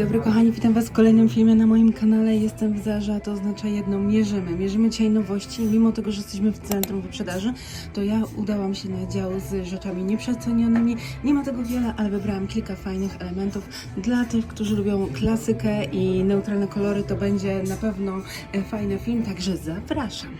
Dobry kochani, witam Was w kolejnym filmie na moim kanale. Jestem w Zarze, a to oznacza jedno, mierzymy. Mierzymy dzisiaj nowości. Mimo tego, że jesteśmy w centrum wyprzedaży, to ja udałam się na dział z rzeczami nieprzecenionymi. Nie ma tego wiele, ale wybrałam kilka fajnych elementów. Dla tych, którzy lubią klasykę i neutralne kolory, to będzie na pewno e, fajny film, także zapraszam.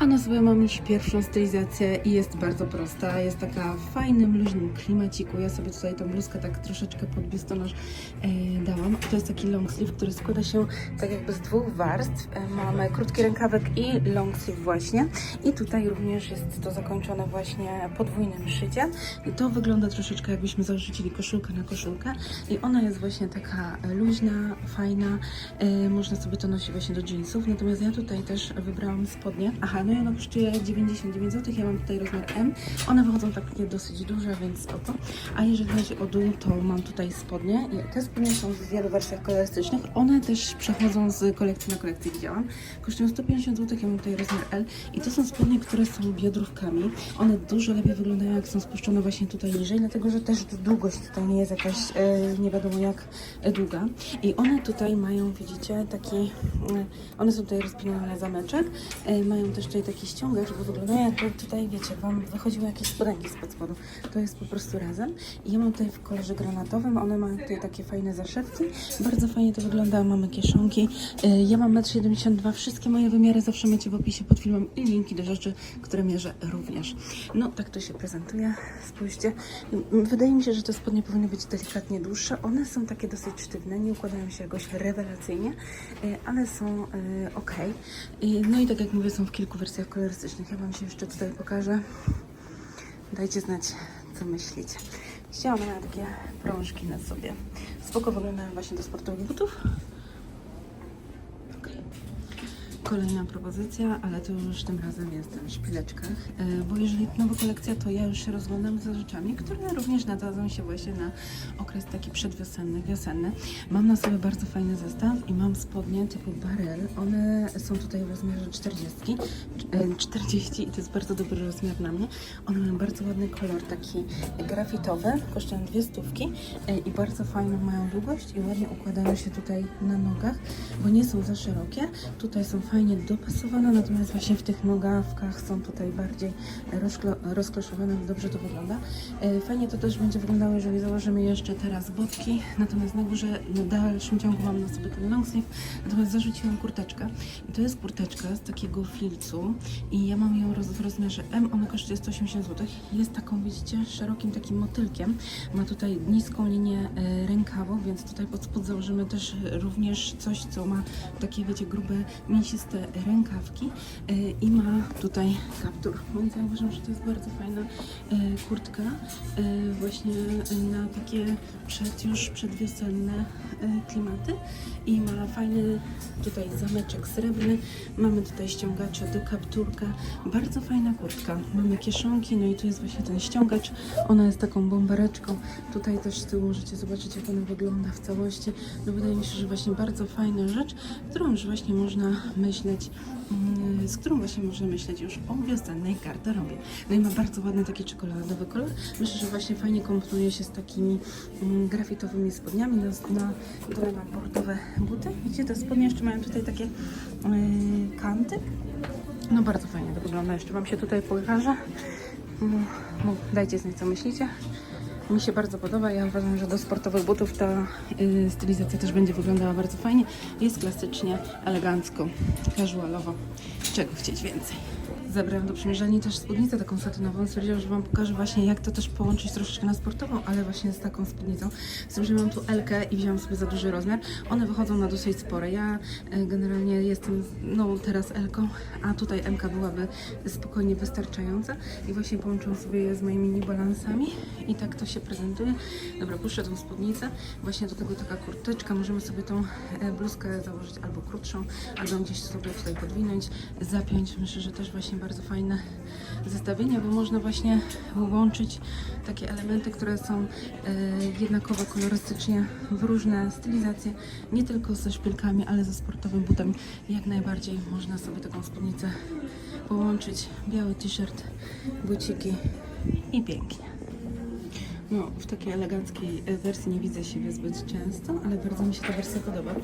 A na sobie mam już pierwszą stylizację i jest bardzo prosta. Jest taka w fajnym, luźnym klimaciku. Ja sobie tutaj tą bluzkę tak troszeczkę pod biustonosz e, dałam. To jest taki long sleeve, który składa się tak jakby z dwóch warstw. E, mamy krótki rękawek i long sleeve właśnie. I tutaj również jest to zakończone właśnie podwójnym szyciem. I to wygląda troszeczkę jakbyśmy zarzucili koszulkę na koszulkę. I ona jest właśnie taka luźna, fajna. E, można sobie to nosić właśnie do jeansów. Natomiast ja tutaj też wybrałam spodnie. Aha, no i ona kosztuje 99 zł. Ja mam tutaj rozmiar M. One wychodzą takie dosyć duże, więc spoko. A jeżeli chodzi o dół, to mam tutaj spodnie. Te spodnie są w wielu wersjach kolorystycznych. One też przechodzą z kolekcji na kolekcję, widziałam. Kosztują 150 zł. Ja mam tutaj rozmiar L. I to są spodnie, które są biodrówkami. One dużo lepiej wyglądają, jak są spuszczone właśnie tutaj niżej, dlatego że też długość tutaj nie jest jakaś e, nie wiadomo jak e, długa. I one tutaj mają, widzicie, taki, e, one są tutaj rozpinane na zameczek. Mają też tutaj taki ściągacz, bo wyglądają jakby tutaj, wiecie, Wam wychodziły jakieś spodenki spod spodu. To jest po prostu razem. I ja mam tutaj w kolorze granatowym, one mają tutaj takie fajne zaszewki. Bardzo fajnie to wygląda, mamy kieszonki. E, Ja mam 1,72 m, wszystkie moje wymiary zawsze macie w opisie pod filmem i linki do rzeczy, które mierzę również. No, tak to się prezentuje. Spójrzcie. M, Wydaje mi się, że te spodnie powinny być delikatnie dłuższe. One są takie dosyć sztywne, nie układają się jakoś rewelacyjnie, e, ale są e, ok. No i tak jak mówię, są w kilku wersjach kolorystycznych. Ja Wam się jeszcze tutaj pokażę. Dajcie znać, co myślicie. One mają takie prążki na sobie. Spoko wyglądają właśnie do sportowych butów. Kolejna propozycja, ale to już tym razem jest w szpileczkach, e, bo jeżeli nowa kolekcja, to ja już się rozglądam za rzeczami, które również nadadzą się właśnie na okres taki przedwiosenny, wiosenny. Mam na sobie bardzo fajny zestaw i mam spodnie typu barel. One są tutaj w rozmiarze 40, e, 40 i to jest bardzo dobry rozmiar na mnie. One mają bardzo ładny kolor, taki grafitowy, kosztują dwie stówki e, i bardzo fajną mają długość i ładnie układają się tutaj na nogach, bo nie są za szerokie. Tutaj są fajnie dopasowane, natomiast właśnie w tych nogawkach są tutaj bardziej rozklo- rozkloszowane, dobrze to wygląda. E, Fajnie to też będzie wyglądało, jeżeli założymy jeszcze teraz botki, natomiast na górze w dalszym ciągu mam na sobie ten long sleeve, natomiast zarzuciłam kurteczkę i to jest kurteczka z takiego filcu i ja mam ją w rozmiarze M, ona kosztuje 180 zł. Jest taką, widzicie, szerokim takim motylkiem. Ma tutaj niską linię e, rękawą, więc tutaj pod spód założymy też również coś, co ma takie, wiecie, grube, mięsiste rękawki e, i ma tutaj kaptur. Więc ja uważam, że to jest bardzo fajna e, kurtka e, właśnie na takie przed, już przedwiosenne klimaty i ma fajny tutaj zameczek srebrny. Mamy tutaj ściągacze do kapturka. Bardzo fajna kurtka. Mamy kieszonki, no i tu jest właśnie ten ściągacz. Ona jest taką bombereczką. Tutaj też z tyłu możecie zobaczyć, jak ona wygląda w całości. No wydaje mi się, że właśnie bardzo fajna rzecz, którą już właśnie można myśleć, mm, z którą właśnie można myśleć już o wiosennej garderobie. No i ma bardzo ładny taki czekoladowy kolor. Myślę, że właśnie fajnie komponuje się z takimi mm, grafitowymi spodniami. Na, na dole mam bordowe buty. Widzicie, te spodnie jeszcze mają tutaj takie yy, kanty. No bardzo fajnie to wygląda. Jeszcze Wam się tutaj pokażę. Mm, no, dajcie znać, co myślicie. Mi się bardzo podoba. Ja uważam, że do sportowych butów ta y, stylizacja też będzie wyglądała bardzo fajnie. Jest klasycznie, elegancko, casualowo. Czego chcieć więcej? Zabrałam do przymierzalni też spódnicę taką satynową. Stwierdziłam, że Wam pokażę właśnie jak to też połączyć troszeczkę na sportową, ale właśnie z taką spódnicą. Z mam tu Elkę i wziąłam sobie za duży rozmiar. One wychodzą na dosyć spore. Ja e, generalnie jestem no teraz Elką, a tutaj MK byłaby spokojnie wystarczająca. I właśnie połączyłam sobie je z moimi nibalansami i tak to się prezentuje. Dobra, puszczę tą spódnicę. Właśnie do tego taka kurteczka. Możemy sobie tą e, bluzkę założyć albo krótszą, albo gdzieś sobie tutaj podwinąć, zapiąć. Myślę, że też właśnie bardzo fajne zestawienie, bo można właśnie łączyć takie elementy, które są e, jednakowo kolorystycznie w różne stylizacje, nie tylko ze szpilkami, ale ze sportowym butem. Jak najbardziej można sobie taką spódnicę połączyć. Biały t-shirt, buciki i pięknie. No, w takiej eleganckiej e, wersji nie widzę siebie zbyt często, ale bardzo mi się ta wersja podoba.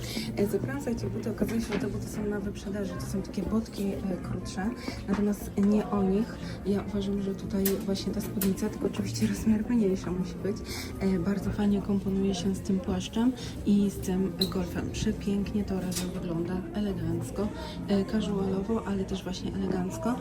Zebrałam sobie te buty, okazuje się, że te buty są na wyprzedaży. To są takie botki e, krótsze, natomiast nie o nich. Ja uważam, że tutaj właśnie ta spódnica, tylko oczywiście rozmiar mniejsza musi być, e, bardzo fajnie komponuje się z tym płaszczem i z tym golfem. Przepięknie to razem wygląda, elegancko, casualowo, ale też właśnie elegancko.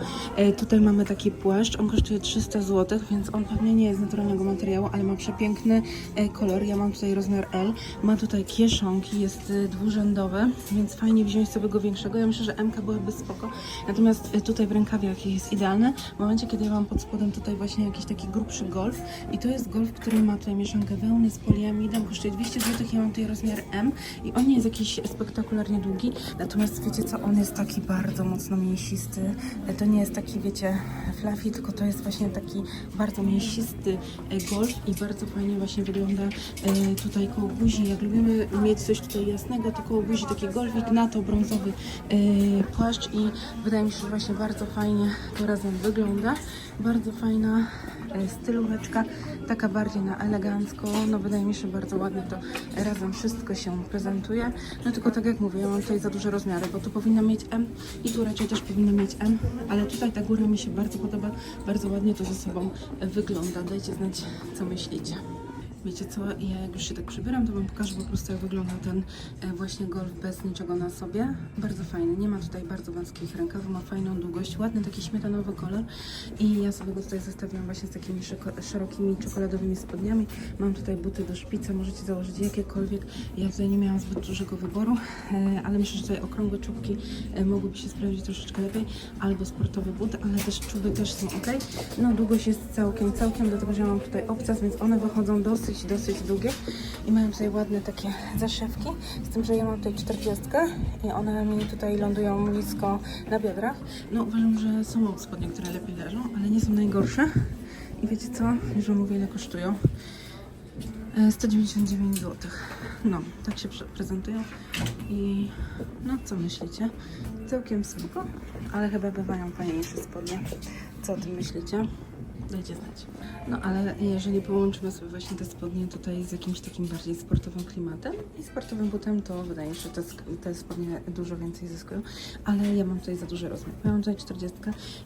Tutaj mamy taki płaszcz, on kosztuje 300 zł, więc on pewnie nie jest naturalnego materiału, ale ma przepiękny e, kolor. Ja mam tutaj rozmiar L, ma tutaj kieszonki, jest e, dwurzędowy, więc fajnie wziąć sobie go większego. Ja myślę, że MK byłaby spoko. Natomiast e, tutaj w rękawiach jest idealny. W momencie, kiedy ja mam pod spodem tutaj właśnie jakiś taki grubszy golf i to jest golf, który ma tutaj mieszankę wełny z poliamidem, kosztuje 200 zł, ja mam tutaj rozmiar M i on nie jest jakiś spektakularnie długi, natomiast wiecie co, on jest taki bardzo mocno mięsisty. To nie jest taki, wiecie, fluffy, tylko to jest właśnie taki bardzo mięsisty golf i bardzo fajnie właśnie wygląda e, tutaj koło buzi. Jak lubimy mieć coś tutaj jasnego, to koło buzi taki golfik na to brązowy e, płaszcz i wydaje mi się, że właśnie bardzo fajnie to razem wygląda. Bardzo fajna e, stylóweczka, taka bardziej na elegancko. No wydaje mi się, bardzo ładnie to razem wszystko się prezentuje. No tylko tak jak mówię, ja mam tutaj za duże rozmiary, bo tu powinna mieć M i tu raczej też powinna mieć M, ale tutaj ta góra mi się bardzo podoba, bardzo ładnie to ze sobą e, wygląda. Dajcie znać, co myślicie. Wiecie co, ja jak już się tak przybieram, to Wam pokażę po prostu jak wygląda ten e, właśnie golf bez niczego na sobie. Bardzo fajny, nie ma tutaj bardzo wąskich rękawów, ma fajną długość, ładny taki śmietanowy kolor i ja sobie go tutaj zostawiłam właśnie z takimi szerokimi czekoladowymi spodniami. Mam tutaj buty do szpicy, możecie założyć jakiekolwiek. Ja tutaj nie miałam zbyt dużego wyboru, e, ale myślę, że tutaj okrągłe czubki e, mogłyby się sprawdzić troszeczkę lepiej, albo sportowe buty, ale też czuby też są ok. No długość jest całkiem, całkiem, dlatego że ja mam tutaj obcas, więc one wychodzą dosyć, dosyć długie i mają tutaj ładne takie zaszewki, z tym, że ja mam tutaj 40 i one mi tutaj lądują nisko na biodrach. No uważam, że są spodnie, które lepiej leżą, ale nie są najgorsze. I wiecie co? Już mówię ile kosztują. E, 199 zł. No, tak się prezentują. I no, co myślicie? Całkiem spoko, ale chyba bywają fajniejsze spodnie. Co o tym myślicie? Dajcie znać. No ale jeżeli połączymy sobie właśnie te spodnie tutaj z jakimś takim bardziej sportowym klimatem i sportowym butem, to wydaje mi się, że te, te spodnie dużo więcej zyskują. Ale ja mam tutaj za duży rozmiar. Mam tutaj 40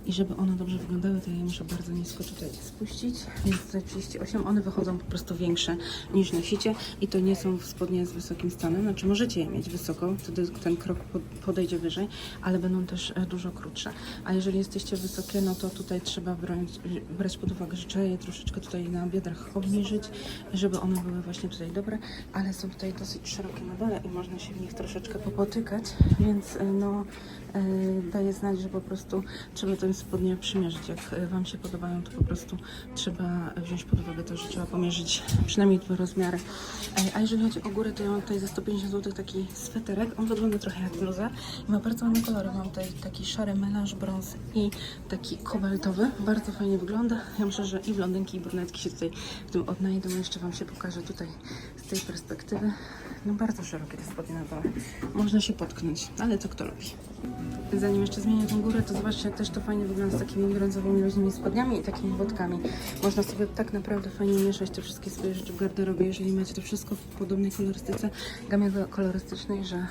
i żeby one dobrze wyglądały, to ja muszę bardzo nisko tutaj spuścić. Więc tutaj 38. One wychodzą po prostu większe niż nosicie i to nie są spodnie z wysokim stanem. Znaczy możecie je mieć wysoko, wtedy ten krok po- podejdzie wyżej, ale będą też e, dużo krótsze. A jeżeli jesteście wysokie, no to tutaj trzeba brać, brać pod uwagę, że trzeba je troszeczkę tutaj na biodrach obniżyć, żeby one były właśnie tutaj dobre, ale są tutaj dosyć szerokie na dole i można się w nich troszeczkę popotykać, więc e, no e, daję znać, że po prostu trzeba tę spodnie przymierzyć. Jak e, Wam się podobają, to po prostu trzeba wziąć pod uwagę to, że trzeba pomierzyć przynajmniej dwa rozmiary. A jeżeli chodzi o górę, to ja mam tutaj za 150 zł taki sweterek. On wygląda trochę jak bluza i ma bardzo ładne kolory. Mam tutaj taki szary melanż, brąz i taki kobaltowy. Bardzo fajnie wygląda. Ja myślę, że i blondynki, i brunetki się tutaj w tym odnajdą. Jeszcze Wam się pokażę tutaj z tej perspektywy. No bardzo szerokie te spodnie na dole. Można się potknąć, ale to kto lubi. Zanim jeszcze zmienię tą górę, to zobaczcie, też to fajnie wygląda z takimi brązowymi luźnymi spodniami i takimi botkami. Można sobie tak naprawdę fajnie mieszać te wszystkie swoje rzeczy w garderobie, jeżeli macie to wszystko w podobnej kolorystyce, gamie kolorystycznej, że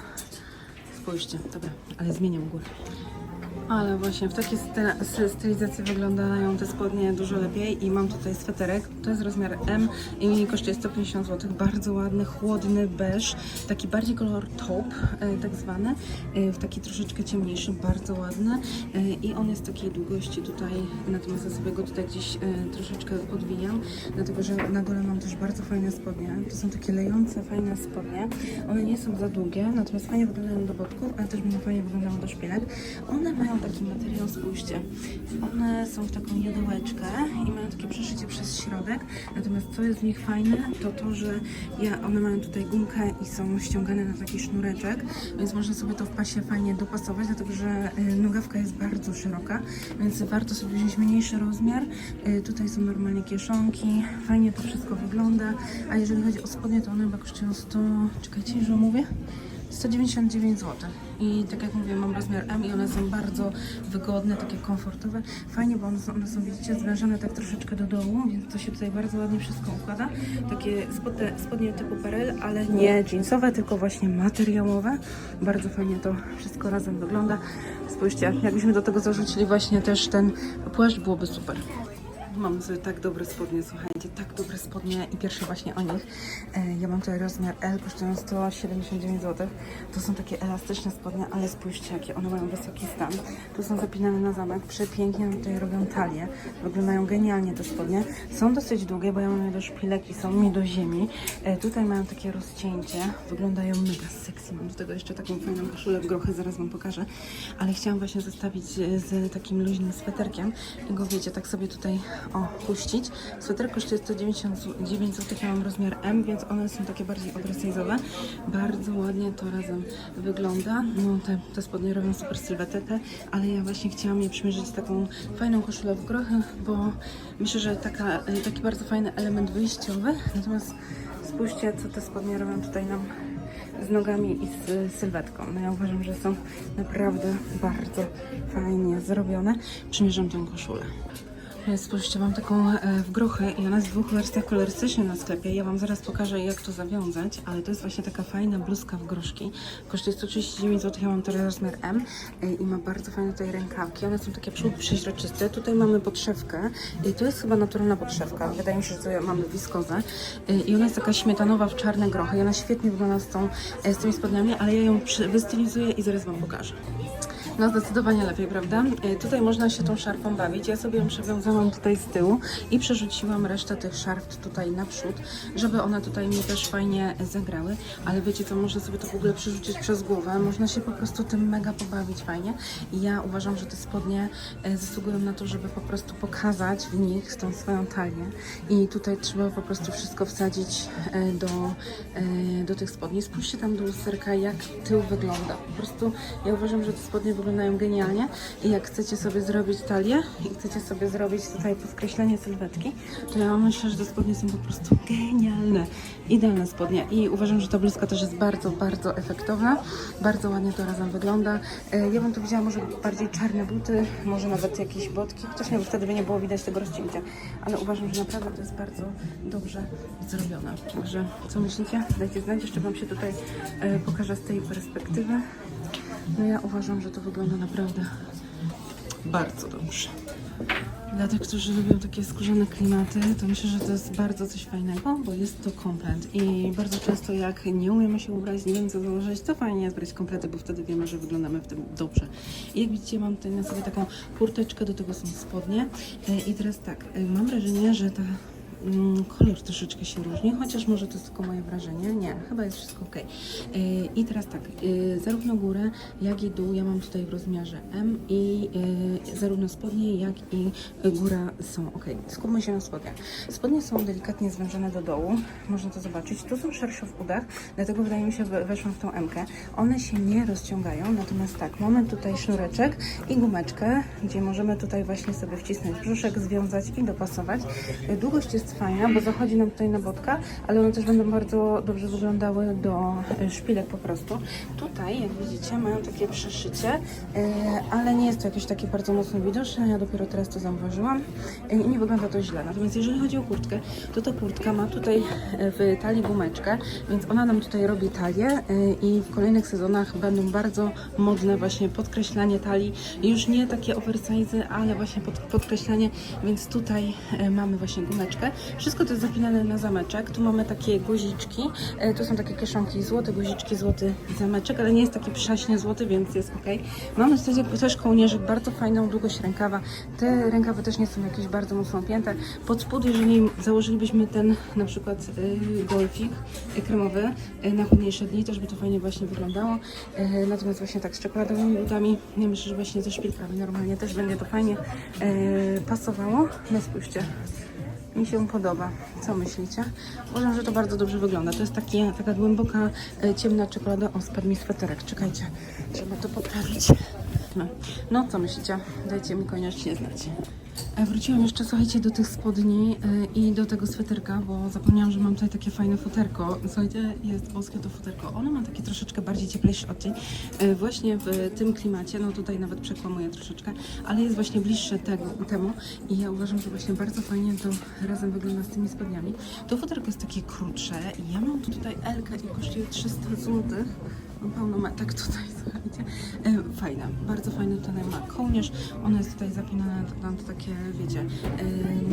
spójrzcie. Dobra, ale zmieniam górę. Ale właśnie w takiej styl- stylizacji wyglądają te spodnie dużo lepiej i mam tutaj sweterek, to jest rozmiar M i kosztuje 150 zł, bardzo ładny, chłodny beż, taki bardziej kolor taupe, e, tak zwany, e, w taki troszeczkę ciemniejszy, bardzo ładny. E, i on jest takiej długości tutaj, natomiast ja sobie go tutaj gdzieś troszeczkę podwijam, dlatego że na dole mam też bardzo fajne spodnie, to są takie lejące, fajne spodnie, one nie są za długie, natomiast fajnie wyglądają do botków, ale też będą fajnie wyglądają do szpilek. One mają taki materiał, spójrzcie, one są w taką jodełeczkę i mają takie przeszycie przez środek, natomiast co jest w nich fajne, to to, że ja, one mają tutaj gumkę i są ściągane na taki sznureczek, więc można sobie to w pasie fajnie dopasować, dlatego że y, nogawka jest bardzo szeroka, więc warto sobie wziąć mniejszy rozmiar. Y, Tutaj są normalnie kieszonki, fajnie to wszystko wygląda, a jeżeli chodzi o spodnie, to one chyba kosztują 100, czekajcie, że mówię, 199 zł. I tak jak mówię, mam rozmiar M i one są bardzo wygodne, takie komfortowe. Fajnie, bo one są, one są widzicie, zwężone tak troszeczkę do dołu, więc to się tutaj bardzo ładnie wszystko układa. Takie spodnie, spodnie typu perel, ale nie jeansowe, tylko właśnie materiałowe. Bardzo fajnie to wszystko razem wygląda. Spójrzcie, jakbyśmy do tego zarzucili właśnie też ten płaszcz, byłoby super. Mam sobie tak dobre spodnie, słuchajcie, tak dobre spodnie i pierwsze właśnie o nich. E, ja mam tutaj rozmiar L, kosztują 179 zł. To są takie elastyczne spodnie, ale spójrzcie, jakie one mają wysoki stan. Tu są zapinane na zamek, przepięknie tutaj robią talię. Wyglądają genialnie te spodnie. Są dosyć długie, bo ja mam je do szpilek i są mi do ziemi. E, tutaj mają takie rozcięcie, wyglądają mega sexy. Mam do tego jeszcze taką fajną koszulę w grochy, zaraz Wam pokażę. Ale chciałam właśnie zestawić e, z takim luźnym sweterkiem i go wiecie, tak sobie tutaj o, puścić. Sweter kosztuje 199 zł, ja mam rozmiar M, więc one są takie bardziej oversize'owe. Bardzo ładnie to razem wygląda. No, te, te spodnie robią super sylwetę, ale ja właśnie chciałam je przymierzyć z taką fajną koszulę w grochy, bo myślę, że taka, y, taki bardzo fajny element wyjściowy. Natomiast spójrzcie, co te spodnie robią tutaj nam z nogami i z sylwetką. No ja uważam, że są naprawdę bardzo fajnie zrobione. Przymierzam tę koszulę. E, Spójrzcie, mam taką e, w grochę i ona jest w dwóch wersjach kolorystycznych na sklepie. Ja Wam zaraz pokażę, jak to zawiązać, ale to jest właśnie taka fajna bluzka w groszki. Kosztuje 139 zł, ja mam teraz rozmiar M e, i ma bardzo fajne tutaj rękawki. One są takie przeźroczyste. Tutaj mamy podszewkę i to jest chyba naturalna podszewka. Wydaje mi się, że tutaj mamy wiskozę i ona jest taka śmietanowa w czarne grochy i ona świetnie wygląda z, tą, z tymi spodniami, ale ja ją wystylizuję i zaraz Wam pokażę. No zdecydowanie lepiej, prawda? E, Tutaj można się tą szarfą bawić. Ja sobie ją przewiązałam tutaj z tyłu i przerzuciłam resztę tych szarf tutaj naprzód, żeby one tutaj mi też fajnie zagrały. Ale wiecie co, można sobie to w ogóle przerzucić przez głowę. Można się po prostu tym mega pobawić fajnie. I ja uważam, że te spodnie e, zasługują na to, żeby po prostu pokazać w nich tą swoją talię. I tutaj trzeba po prostu wszystko wsadzić e, do, do tych spodni. Spójrzcie tam do lusterka, jak tył wygląda. Po prostu ja uważam, że te spodnie wyglądają genialnie i jak chcecie sobie zrobić talię i chcecie sobie zrobić tutaj podkreślenie sylwetki, to ja myślę, że te spodnie są po prostu genialne. Idealne spodnie i uważam, że ta bluzka też jest bardzo, bardzo efektowna. Bardzo ładnie to razem wygląda. E, Ja bym tu widziała może bardziej czarne buty, może nawet jakieś botki, chociaż nie, wtedy by nie było widać tego rozcięcia. Ale uważam, że naprawdę to jest bardzo dobrze zrobione. Także co myślicie? Dajcie znać, jeszcze Wam się tutaj e, pokażę z tej perspektywy. No ja uważam, że to wygląda naprawdę bardzo dobrze. Dla tych, którzy lubią takie skórzane klimaty, to myślę, że to jest bardzo coś fajnego, bo jest to komplet. I bardzo często jak nie umiemy się ubrać, nie wiem co założyć, to fajnie jest brać komplety, bo wtedy wiemy, że wyglądamy w tym dobrze. I jak widzicie, mam tutaj na sobie taką kurteczkę, do tego są spodnie. E, I teraz tak, e, mam wrażenie, że ta Kolor troszeczkę się różni, chociaż może to jest tylko moje wrażenie. Nie, chyba jest wszystko ok. I teraz tak, yy, zarówno górę, jak i dół ja mam tutaj w rozmiarze M i yy, zarówno spodnie, jak i góra są ok. Skupmy się na spodniach. Spodnie są delikatnie zwężone do dołu, można to zobaczyć. Tu są szersze w udach, dlatego wydaje mi się, że weszłam w tą M. -kę. One się nie rozciągają, natomiast tak, mamy tutaj sznureczek i gumeczkę, gdzie możemy tutaj właśnie sobie wcisnąć brzuszek, związać i dopasować. Yy, Długość jest fajna, bo zachodzi nam tutaj na botka, ale one też będą bardzo dobrze wyglądały do e, szpilek po prostu. Tutaj, jak widzicie, mają takie przeszycie, e, ale nie jest to jakieś takie bardzo mocno widoczne. Ja dopiero teraz to zauważyłam e, i nie wygląda to źle. Natomiast jeżeli chodzi o kurtkę, to ta kurtka ma tutaj w talii gumeczkę, więc ona nam tutaj robi talię i w kolejnych sezonach będą bardzo modne właśnie podkreślanie talii. Już nie takie oversize, ale właśnie pod, podkreślanie, więc tutaj mamy właśnie gumeczkę. Wszystko to jest zapinane na zameczek. Tu mamy takie guziczki. E, Tu są takie kieszonki złote, guziczki, złoty zameczek, ale nie jest taki przaśnie złoty, więc jest ok. Mamy tutaj też kołnierzyk, bardzo fajną długość rękawa. Te rękawy też nie są jakieś bardzo mocno opięte. Pod spód, jeżeli założylibyśmy ten na przykład y, golfik y, kremowy y, na chłodniejsze dni, też by to fajnie właśnie wyglądało. E, Natomiast właśnie tak z czekoladowymi butami, ja myślę, że właśnie ze szpilkami normalnie też będzie to fajnie e, pasowało. No spójrzcie, mi się podoba. Co myślicie? Uważam, że to bardzo dobrze wygląda. To jest takie, taka głęboka, e, ciemna czekolada. O, spadł mi sweterek. Czekajcie, trzeba to poprawić. No, no co myślicie? Dajcie mi koniecznie znać. E, Wróciłam jeszcze, słuchajcie, do tych spodni e, i do tego sweterka, bo zapomniałam, że mam tutaj takie fajne futerko. Słuchajcie, jest boskie to futerko. Ono ma taki troszeczkę bardziej cieplejszy odcień. Właśnie w tym klimacie, no tutaj nawet przekłamuję troszeczkę, ale jest właśnie bliższe tego, temu i ja uważam, że właśnie bardzo fajnie to razem wygląda z tymi spodniami. To futerko jest takie krótsze ja mam tu tutaj Elkę i kosztuje 300 zł. Mam pełno metek tutaj, słuchajcie. E, fajne, bardzo fajny tutaj ma kołnierz. Ona jest tutaj zapinana na takie, wiecie,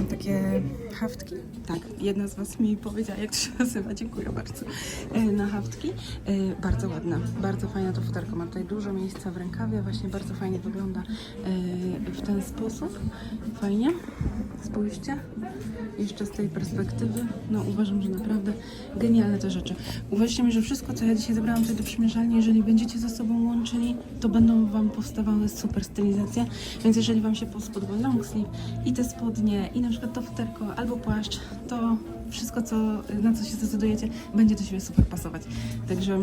takie haftki. Tak, jedna z Was mi powiedziała, jak to się nazywa. Dziękuję bardzo. E, na haftki. E, bardzo ładna, bardzo fajna to futerko. Ma tutaj dużo miejsca w rękawie, właśnie bardzo fajnie wygląda w ten sposób. Fajnie. Spójrzcie. Jeszcze z tej perspektywy, no uważam, że naprawdę genialne te rzeczy. Uważajcie mi, że wszystko, co ja dzisiaj zebrałam tutaj do przymierzalni, jeżeli będziecie ze sobą łączyli, to będą Wam powstawały super stylizacje. Więc jeżeli Wam się spodoba long sleeve i te spodnie, i na przykład to futerko albo płaszcz, to wszystko, co, na co się zdecydujecie, będzie do siebie super pasować. Także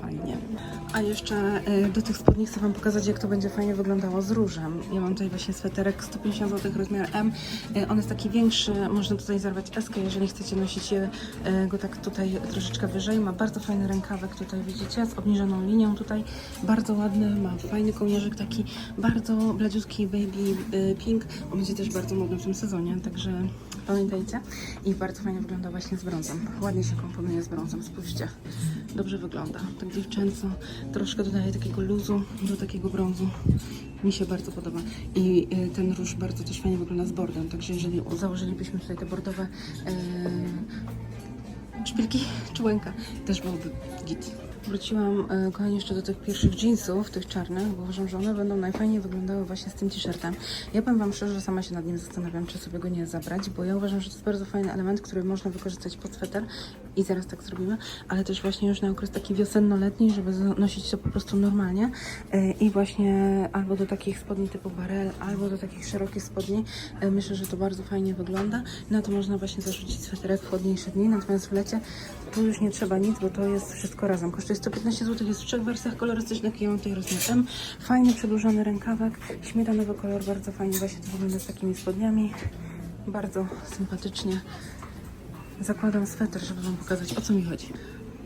fajnie. A jeszcze y, do tych spodni chcę Wam pokazać, jak to będzie fajnie wyglądało z różem. Ja mam tutaj właśnie sweterek 150 zł, rozmiar M. Y, On jest taki większy, można tutaj zarwać eskę, jeżeli chcecie nosić y, go tak tutaj troszeczkę wyżej. Ma bardzo fajny rękawek tutaj, widzicie, z obniżoną linią tutaj. Bardzo ładny, ma fajny kołnierzyk taki bardzo bladziutki baby pink. On będzie też bardzo modny w tym sezonie, także pamiętajcie. I bardzo fajnie wygląda właśnie z brązem. Ładnie się komponuje z brązem, spójrzcie. Dobrze wygląda. Tak dziewczęco, troszkę dodaje takiego luzu do takiego brązu. Mi się bardzo podoba. I y, ten róż bardzo też fajnie wygląda z bordem. Także jeżeli założylibyśmy tutaj te bordowe szpilki, czułenka, też byłoby git. Wróciłam, e, kochani, jeszcze do tych pierwszych jeansów, tych czarnych, bo uważam, że one będą najfajniej wyglądały właśnie z tym t-shirtem. Ja powiem Wam szczerze, że sama się nad nim zastanawiam, czy sobie go nie zabrać, bo ja uważam, że to jest bardzo fajny element, który można wykorzystać pod sweter i zaraz tak zrobimy, ale też właśnie już na okres taki wiosenno-letni, żeby nosić to po prostu normalnie E, i właśnie albo do takich spodni typu barel, albo do takich szerokich spodni. E, Myślę, że to bardzo fajnie wygląda. Na to można właśnie zarzucić sweterek w chłodniejsze dni, natomiast w lecie tu już nie trzeba nic, bo to jest wszystko razem. Kosztuje 115 zł, jest w trzech wersjach kolorystycznych. Ja mam tutaj rozmiar M. Fajny, przedłużony rękawek, śmietanowy kolor, bardzo fajnie właśnie to wygląda z takimi spodniami. Bardzo sympatycznie. Zakładam sweter, żeby Wam pokazać, o co mi chodzi.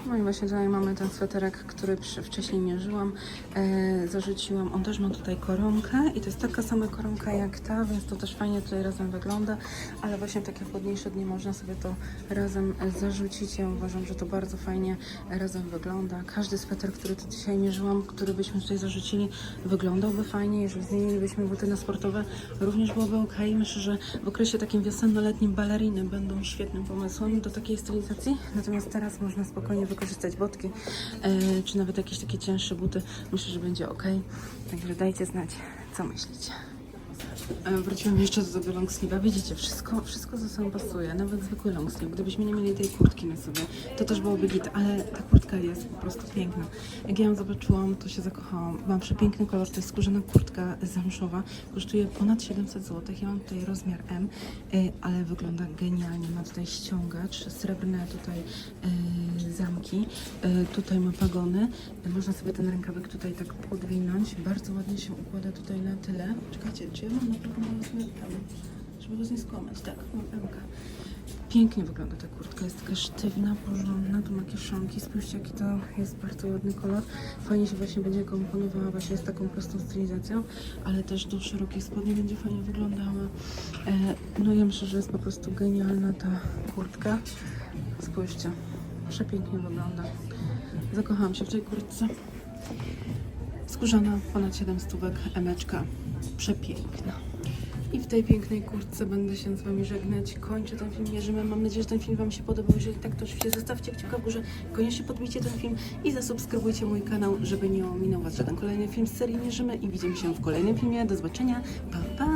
No i właśnie tutaj mamy ten sweterek, który wcześniej mierzyłam, e, zarzuciłam. On też ma tutaj koronkę i to jest taka sama koronka jak ta, więc to też fajnie tutaj razem wygląda, ale właśnie w takie chłodniejsze dni można sobie to razem zarzucić. Ja uważam, że to bardzo fajnie razem wygląda. Każdy sweter, który tu dzisiaj mierzyłam, który byśmy tutaj zarzucili, wyglądałby fajnie. Jeżeli zmienilibyśmy buty na sportowe, również byłoby ok. Myślę, że w okresie takim wiosenno-letnim baleriny będą świetnym pomysłem do takiej stylizacji. Natomiast teraz można spokojnie wykorzystać botki, e, czy nawet jakieś takie cięższe buty. Myślę, że będzie ok. Także dajcie znać, co myślicie. E, Wróciłam jeszcze do tego long sleeve'a. Widzicie, wszystko, wszystko ze sobą pasuje, nawet zwykły long sleeve. Gdybyśmy nie mieli tej kurtki na sobie, to też byłoby git, ale ta kurtka jest po prostu piękna. Jak ja ją zobaczyłam, to się zakochałam. Mam przepiękny kolor, to jest skórzana kurtka zamszowa. Kosztuje ponad 700 zł. Ja mam tutaj rozmiar M, e, ale wygląda genialnie. Ma tutaj ściągacz, srebrne tutaj e, zamki. Tutaj ma pagony. Można sobie ten rękawek tutaj tak podwinąć. Bardzo ładnie się układa tutaj na tyle. Czekajcie, czy ja mam na pewno rozmiar M? Żeby go nie skłamać. Tak, mam M. Pięknie wygląda ta kurtka, jest taka sztywna, porządna, tu ma kieszonki, spójrzcie jaki to jest bardzo ładny kolor. Fajnie się właśnie będzie komponowała właśnie z taką prostą stylizacją, ale też do szerokich spodni będzie fajnie wyglądała. E, no ja myślę, że jest po prostu genialna ta kurtka. Spójrzcie, przepięknie wygląda. Zakochałam się w tej kurtce. Skórzana, ponad 7 stówek, emeczka. Przepiękna. I w tej pięknej kurtce będę się z Wami żegnać. Kończę ten film, mierzymy. Mam nadzieję, że ten film Wam się podobał. Jeżeli tak, to oczywiście zostawcie kciuka w górze. Koniecznie podbijcie ten film i zasubskrybujcie mój kanał, żeby nie ominął Was żaden kolejny film z serii Mierzymy. I widzimy się w kolejnym filmie. Do zobaczenia. Pa, pa!